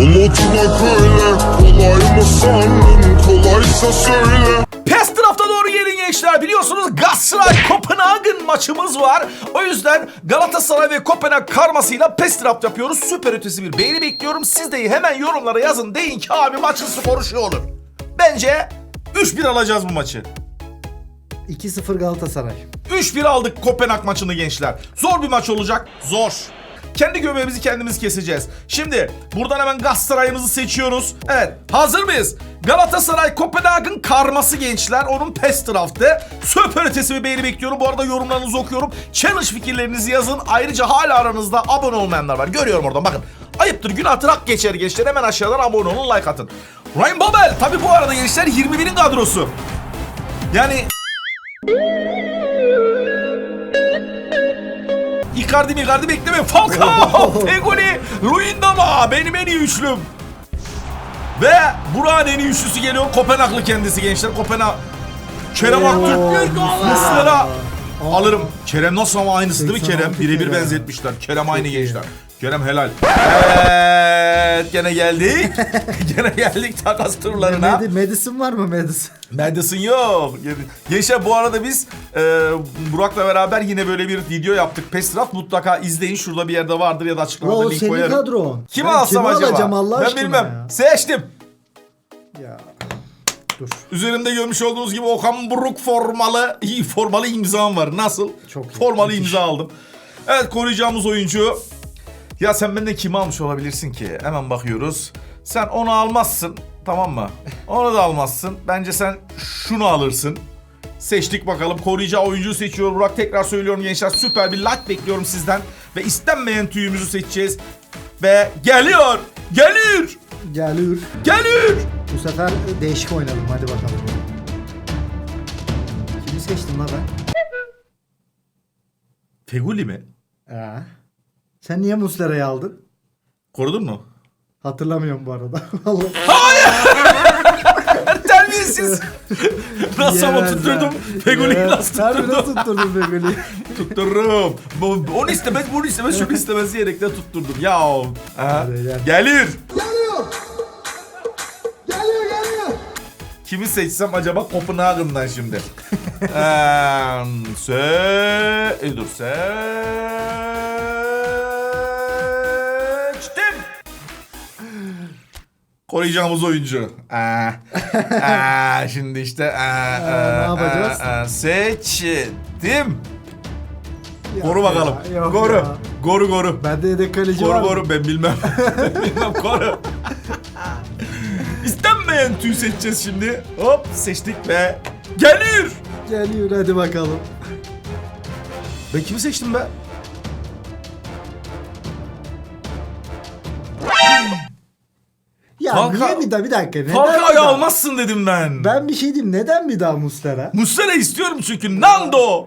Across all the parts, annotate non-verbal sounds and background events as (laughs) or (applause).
Unutmak öyle kolay mı sandın kolaysa söyle PES tarafta doğru gelin gençler. Biliyorsunuz Galatasaray Kopenhagen maçımız var. O yüzden Galatasaray ve Kopenhag karmasıyla PES draft yapıyoruz. Süper ötesi bir beğeni bekliyorum. Siz de hemen yorumlara yazın. Deyin ki abi maçın skoru şu olur. Bence 3-1 alacağız bu maçı. 2-0 Galatasaray. 3-1 aldık Kopenhag maçını gençler. Zor bir maç olacak. Zor. Kendi göbeğimizi kendimiz keseceğiz. Şimdi buradan hemen Galatasaray'ımızı seçiyoruz. Evet hazır mıyız? Galatasaray Kopenhag'ın karması gençler. Onun pes draftı. Süper ötesi bir beğeni bekliyorum. Bu arada yorumlarınızı okuyorum. Challenge fikirlerinizi yazın. Ayrıca hala aranızda abone olmayanlar var. Görüyorum oradan bakın. Ayıptır günahtır hak geçer gençler. Hemen aşağıdan abone olun like atın. Ryan Babel. Tabi bu arada gençler 21'in kadrosu. Yani Icardi mi Icardi bekleme. Falcao, (laughs) Fegoli, Ruindama benim en iyi üçlüm. Ve Burak'ın en iyi üçlüsü geliyor. Kopenhaglı kendisi gençler. Kopenhag. Kerem Aktürk. Muslera. Alırım. Kerem nasıl ama aynısı değil mi 86 Kerem? Birebir benzetmişler. Kerem aynı gençler. Kerem helal. Evet gene geldik. (laughs) gene geldik takas turlarına. Medi- Madison var mı Madison? (laughs) Madison yok. Gençler bu arada biz e, Burak'la beraber yine böyle bir video yaptık. PES Draft mutlaka izleyin. Şurada bir yerde vardır ya da açıklamada O link senin koyarım. kadron. Kimi Ben alsam kimi acaba? alacağım Allah ben bilmem. ya. Seçtim. Ya. Dur. Üzerimde görmüş olduğunuz gibi Okan Buruk formalı iyi formalı imzam var. Nasıl? Çok iyi, Formalı imza aldım. Evet koruyacağımız oyuncu. Ya sen benden kimi almış olabilirsin ki? Hemen bakıyoruz. Sen onu almazsın. Tamam mı? Onu da almazsın. Bence sen şunu alırsın. Seçtik bakalım. Koruyacağı oyuncuyu seçiyor Burak. Tekrar söylüyorum gençler. Süper bir like bekliyorum sizden. Ve istenmeyen tüyümüzü seçeceğiz. Ve geliyor. Geliyor. Geliyor. Geliyor. Bu sefer değişik oynadım hadi bakalım. Kimi seçtim lan ben? Feguli mi? Ee. Sen niye Muslera'yı aldın? Korudun mu? Hatırlamıyorum bu arada. (laughs) Vallahi. (laughs) Terbiyesiz. nasıl ama Yemez tutturdum. ha. Feguli'yi Yemez. nasıl Harbi tutturdum? nasıl tutturdun? (laughs) Tuttururum. Bu- Onu istemez, bunu istemez, şunu istemez diyerek de tutturdum. Ya. Aha. Hadi gel. Gelir. Kimi seçsem acaba Kopenhagen'dan şimdi? Eee, se... E, dur seçtim. Koruyacağımız oyuncu. Aa, (laughs) aa, şimdi işte aa, ne yapacağız? aa, aa, seçtim. Ya, Koru bakalım. ya, yok Koru. ya. Koru koru. Bende yedek kaleci var Koru mı? koru ben bilmem. (laughs) Bilmem koru. İstenmeyen tüy seçeceğiz şimdi. Hop seçtik ve geliyor. Geliyor hadi bakalım. Ben kimi seçtim be? Ya Falcao- niye bir daha bir dakika. Neden Falcao'yu almazsın dedim ben. Ben bir şey diyeyim. Neden bir daha Muslera? Muslera istiyorum çünkü Nando.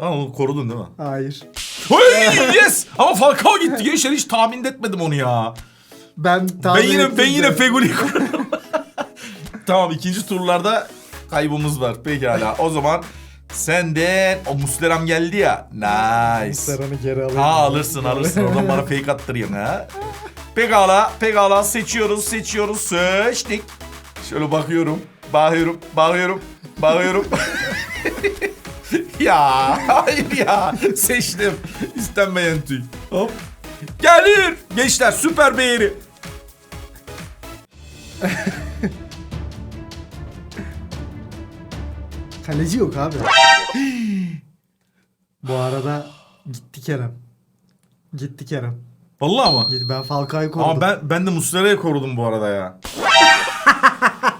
Lan onu korudun değil mi? Hayır. Hey, yes! Ama Falcao gitti gençler hiç tahmin etmedim onu ya. Ben Ben tahmin yine ettim ben de. yine Fegüli'yi korudum. (laughs) tamam ikinci turlarda kaybımız var. Pekala. O zaman senden o Musleram geldi ya. Nice. Muslera'nı geri alayım. Ha alırsın alırsın. Oradan bana fake attırıyorsun ha. Pekala, pekala seçiyoruz, seçiyoruz, seçtik. Şöyle bakıyorum, bakıyorum, bakıyorum, bakıyorum. (laughs) ya, hayır ya. Seçtim. İstenmeyen tüy. Hop. Gelir. Gençler süper beğeni. (laughs) Kaleci yok abi. (gasps) Bu arada gitti Kerem. Gitti Kerem. Vallahi? Gitti. Ben Falcao'yu korudum. Ama ben ben de Muslera'yı korudum bu arada ya.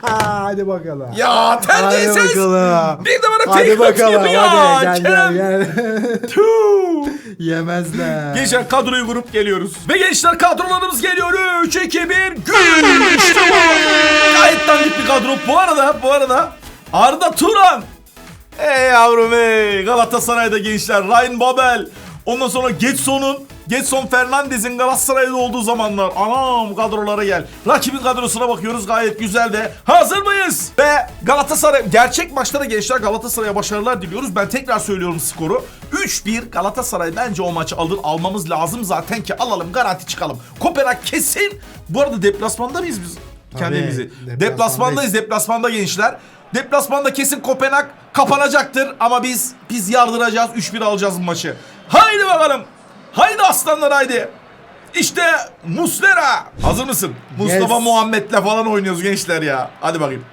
Ha, (laughs) hadi bakalım. Ya hadi terbiyesiz. bakalım. Bir de bana Hadi fake bakalım. atıyor ya. Hadi gel Kerem. gel gel. (laughs) Tüh. Yemezler. Gençler kadroyu kurup geliyoruz. Ve gençler kadrolarımız geliyor. 3, 2, 1, gün. İşte bu. Gayet dandik bir kadro. Bu arada, bu arada Arda Turan. Ey yavrum ey. Galatasaray'da gençler. Ryan Babel. Ondan sonra Getson'un Getson Fernandez'in Galatasaray'da olduğu zamanlar. Anam kadrolara gel. Rakibin kadrosuna bakıyoruz gayet güzel de. Hazır mıyız? Ve Galatasaray gerçek maçlara gençler Galatasaray'a başarılar diliyoruz. Ben tekrar söylüyorum skoru. 3-1 Galatasaray bence o maçı alır almamız lazım zaten ki alalım garanti çıkalım. Kopenhag kesin. Bu arada deplasmanda mıyız biz? Kendimizi. deplasmandayız. Deplasmandayız. Deplasmanda gençler. Deplasmanda kesin Kopenhag kapanacaktır ama biz biz yardıracağız. 3-1 alacağız bu maçı. Haydi bakalım. Haydi aslanlar haydi. İşte Muslera. Hazır mısın? Mustafa Yes. Muhammed'le falan oynuyoruz gençler ya. Hadi bakayım.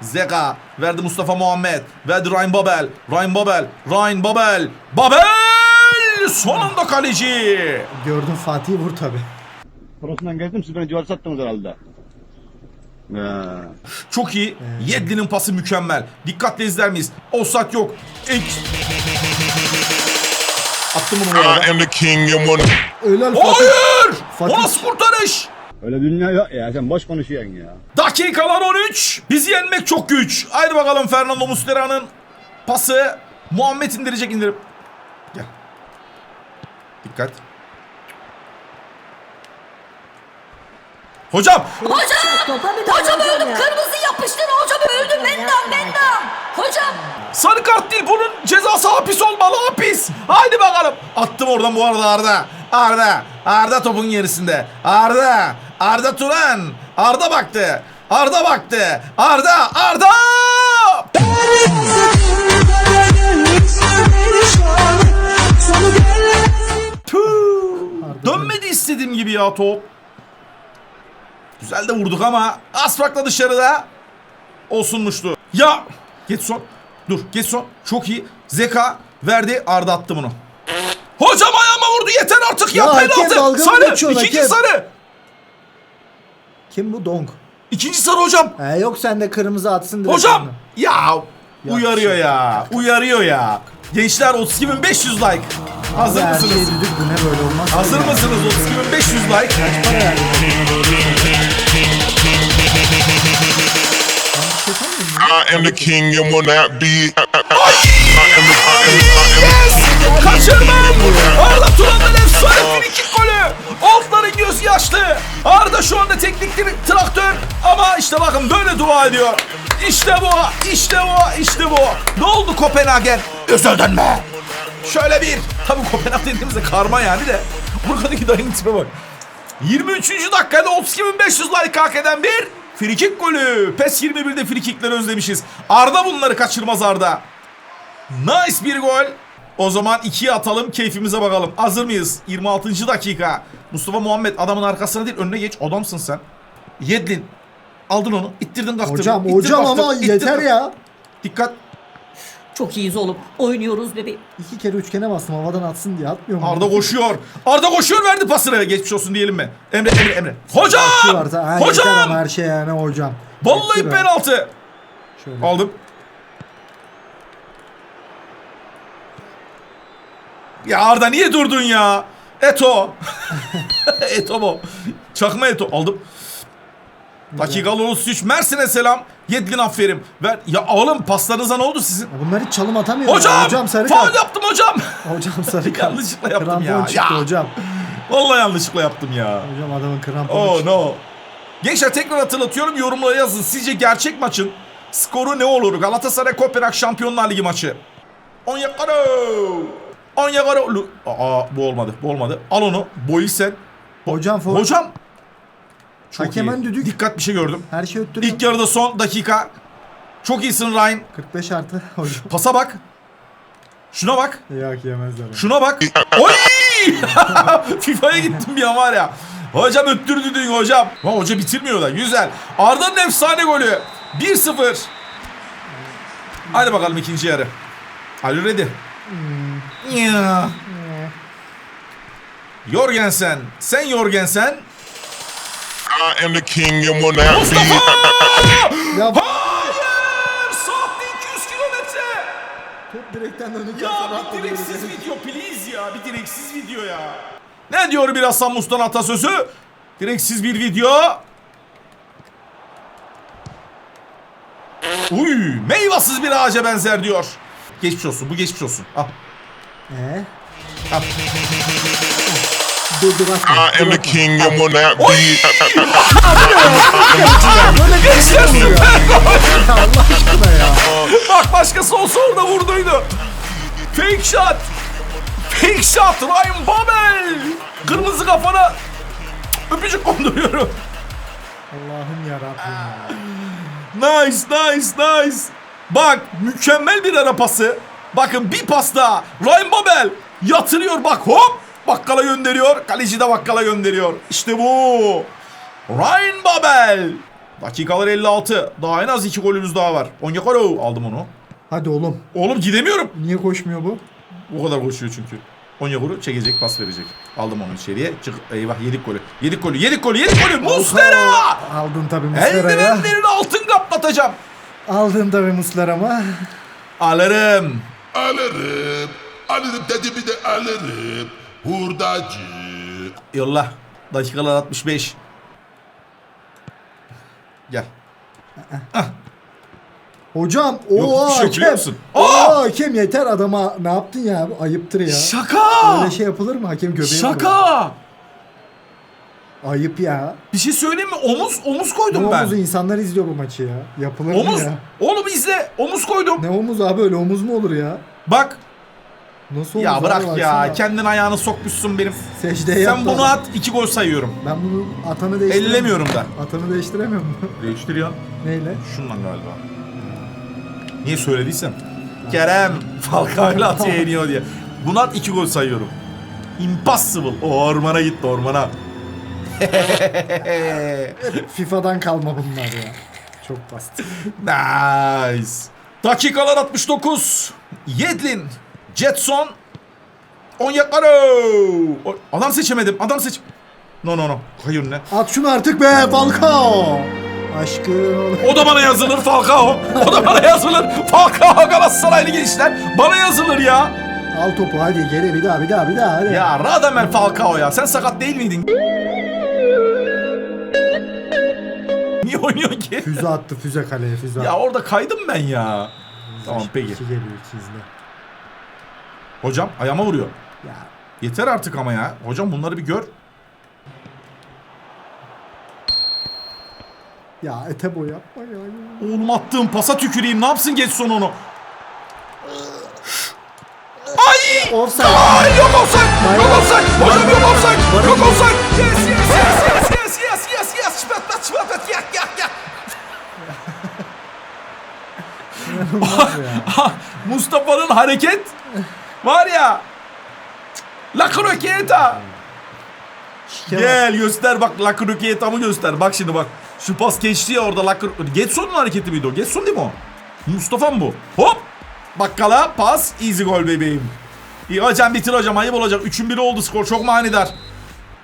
Zeka verdi Mustafa Muhammed. Verdi Ryan Babel. Ryan Babel. Ryan Babel. Babel! Son anda kaleci. Gördüm Fatih'i vur tabi. Parasından geldim siz beni civarı sattınız herhalde. Ya. Çok iyi. Yedlin'in pası mükemmel. Dikkatle izler miyiz? Offside yok. Ek... Attım bunu bu arada. I am the king and one. Helal Fatih. Hayır! Fatih. O nasıl kurtarış? Öyle dünya yok ya sen boş konuşuyorsun ya. Dakikalar 13. Bizi yenmek çok güç. Haydi bakalım Fernando Muslera'nın pası. Muhammed indirecek indirip. Gel. Dikkat. Hocam Hocam! Hocam öldüm kırmızı yapıştır hocam öldüm bendam bendam. Hocam! sarı kart değil bunun cezası hapis olmalı hapis. Haydi bakalım. Attım oradan bu arada Arda. Arda. Arda topun gerisinde. Arda. Arda Turan. Arda baktı. Arda baktı. Arda. Arda. Dönmedi istediğim gibi ya top. Güzel de vurduk ama Asfak'la dışarıda olsunmuştu. Ya Getson dur Getson çok iyi. Zeka verdi Arda attı bunu. Hocam ayağıma vurdu yeter artık ya, Ya penaltı. Sarı ikinci hakem? sarı. Kim bu? Dong. İkinci sarı hocam. He yok sen de kırmızı atsın. Hocam onu. ya uyarıyor şey. ya uyarıyor ya. Gençler 32.500 like. Hazır Abi her şey mısınız? dedik bu ne böyle olmaz. Hazır mısınız 32.500 like? Para verdim. I am the king and will not be. Kaçırmam! Arda Turan'ın efsane frikik golü! Altların göz yaşlı! Arda şu anda teknik traktör ama işte bakın böyle dua ediyor. İşte bu, işte bu, işte bu. Ne oldu Kopenhagen? Özelden mi? Şöyle bir. Tabii Kopenhag dediğimizde karma yani de. Buradaki dayının tipe bak. 23. dakikada 32.500 like hak eden bir frikik golü. PES 21'de frikikleri özlemişiz. Arda bunları kaçırmaz Arda. Nice bir gol. O zaman ikiye atalım keyfimize bakalım. Hazır mıyız? 26. dakika. Mustafa Muhammed adamın arkasına değil önüne geç. Adamsın sen. Yedlin. Aldın onu. ittirdin kalktırdın. Hocam ittirdin, hocam ama kalktırdın, ittirdin, yeter ya. Dikkat. Çok iyiyiz oğlum. Oynuyoruz bebeğim. İki kere üçgene bastım havadan atsın diye atmıyor mu? Arda koşuyor. Arda koşuyor verdi pasını. Geçmiş olsun diyelim mi? Emre Emre Emre. Hocam! Ha, Hocam! her şey yani hocam. Vallahi penaltı. Şöyle. Aldım. Ya Arda niye durdun ya? Eto. (laughs) Eto bu. Çakma Eto. Aldım. Dakika 33. Mersin'e selam. Yedlin aferin. Ver. Ya oğlum paslarınıza ne oldu sizin? Bunlar hiç çalım atamıyor. Hocam! Hocam sarı faul kart. yaptım hocam. (laughs) Hocam sarı kart. Yanlışlıkla yaptım krampon ya. çıktı Ya. hocam. Vallahi yanlışlıkla yaptım ya. Hocam adamın kramponu Oh çıktı. no. Gençler tekrar hatırlatıyorum yorumlara yazın. Sizce gerçek maçın skoru ne olur? Galatasaray Kopenhag Şampiyonlar Ligi maçı. Onyekaro. Onyekaro. Lu- Aa bu olmadı. Bu olmadı. Al onu. Boysen. Hocam for... Hocam. Çok Hakemen iyi. düdük. Dikkat bir şey gördüm. Her şey öttürüyor. İlk yarıda son dakika. Çok iyisin Ryan. 45 artı (laughs) hocam. Pasa bak. Şuna bak. Yok yemezler. Şuna bak. Oy! (laughs) FIFA'ya gittim bir an var ya. Hocam öttürdü dün hocam. Ha, hoca bitirmiyor da. Güzel. Arda'nın efsane golü. 1-0. Hadi bakalım ikinci yarı. Ali ready. Jorgensen. Sen Jorgensen. I am the king and will not be. Mustafa! (laughs) Ya Hayır! Saatte 200 kilometre. top direkten dönük Ya bir direksiz video please ya. Bir direksiz video ya. Ne diyor bir Hasan Mustan atasözü? Direksiz bir video. Uy, meyvasız bir ağaca benzer diyor. Geçmiş olsun, bu geçmiş olsun. Al, Ee? al. I am the king and will not be. (laughs) Allah aşkına ya. Bak başkası olsa orada vurduydu. Fake shot. Fake shot Ryan Babel. Kırmızı kafana öpücük konduruyorum. Allah'ım yarabbim ya. Nice nice nice. Bak mükemmel bir ara pası. Bakın bir pas daha. Ryan Babel yatırıyor bak hop. Bakkala gönderiyor. Kaleci de bakkala gönderiyor. İşte bu. Ryan Babel. Dakikalar 56. Daha en az iki golümüz daha var. Onyekaro aldım onu. Hadi oğlum. Oğlum gidemiyorum. Niye koşmuyor bu? O kadar koşuyor çünkü. Onyekuru çekecek pas verecek. Aldım onu içeriye. Çık. Eyvah yedik golü. Yedik golü. Yedik golü. Yedik golü. Muslera. Aldın tabii Muslera'ya. Eldivenlerini altın kaplatacağım. Aldın tabii Muslera'ma. Alırım. Alırım. Alırım dedi bir de alırım. Hurdacı. Yolla. Dakikalar 65. Gel. Hocam Yok, o hiçbir şey yok, biliyor hakem. musun? Yeter adama ne yaptın ya? Bu Ayıptır ya. Şaka. Öyle şey yapılır mı? Hakem göbeği mi Şaka. Ayıp ya. Bir şey söyleyeyim mi? Omuz omuz Ne koydum ben. omuzu insanlar izliyor bu maçı ya. Yapılır mı Omuz. ya? Oğlum izle. Omuz koydum. Ne omuz abi öyle omuz mu olur ya? Bak. Nasıl omuz Ya bırak ya. baksana. Kendin ayağını sokmuşsun benim. Secdeye Sen yaptı bunu adam. at. iki gol sayıyorum. Ben bunu atanı değiştiremiyorum. Ellemiyorum da. Atanı değiştiremiyor mu? Değiştiriyor. Neyle? Şundan galiba. Niye söylediysem. Kerem Falcao'yla (laughs) atıyor yeniyor diye. Buna at iki gol sayıyorum. Impossible. O ormana gitti ormana. (laughs) FIFA'dan kalma bunlar ya. Çok basit. nice. Dakikalar 69. Yedlin. Jetson. Onyekaro. Adam seçemedim. Adam seç... No no no. Hayır ne? At şunu artık be Falcao. Aşkım. O da bana yazılır Falcao. O da bana yazılır. Falcao Galatasaraylı gençler. Bana yazılır ya. Al topu hadi geri bir daha bir daha bir daha hadi. Ya Radamel Falcao ya. Sen sakat değil miydin? Niye oynuyor ki? Füze attı füze kaleye füze Ya attı. orada kaydım ben ya. Tamam peki. İki geliyor iki izle. Hocam ayağıma vuruyor. Ya Yeter artık ama ya. Hocam bunları bir gör. ya Etebo yapma ya. Oğlum attığım pasa tüküreyim. Ne yapsın geç son onu? Ay! Offside. Ay yok olsak! Yok olsak! Hocam yok olsak! Yok olsak! Yes yes yes yes yes yes yes yes! Yak yak yak! Mustafa'nın hareket var ya. La croqueta. Gel göster bak La croqueta'mı göster. Bak şimdi bak. Şu pas geçti ya orada La Getson'un hareketi miydi o? Getson değil mi o? Mustafa mı bu? Hop! Bakkala pas easy gol bebeğim. İyi hocam bitir hocam ayıp olacak. 3'ün 1'i oldu skor çok manidar.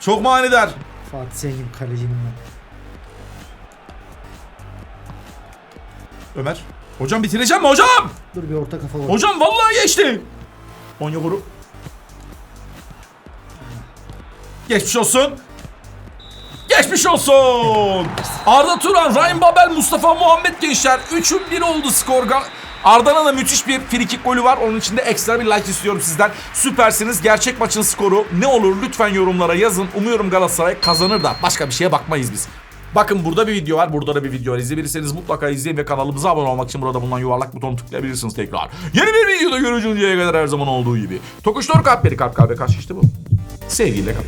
Çok manidar. Fatih Sengin kalecinin. Ömer. Hocam bitireceğim mi hocam? Dur bir orta kafa var. Hocam vallahi geçti. Onyekuru. Geçmiş olsun. Geçmiş olsun. Arda Turan, Ryan Babel, Mustafa Muhammed gençler. 3'ün 1 oldu skor. Arda'nın da müthiş bir frikik golü var. Onun için de ekstra bir like istiyorum sizden. Süpersiniz. Gerçek maçın skoru ne olur lütfen yorumlara yazın. Umuyorum Galatasaray kazanır da başka bir şeye bakmayız biz. Bakın burada bir video var. Burada da bir video var. İzleyebilirseniz mutlaka izleyin ve kanalımıza abone olmak için burada bulunan yuvarlak butonu tıklayabilirsiniz tekrar. Yeni bir videoda görüşünceye kadar her zaman olduğu gibi. Tokuştor kalpleri kalp kalbe kaç işte bu. Sevgiyle kalın.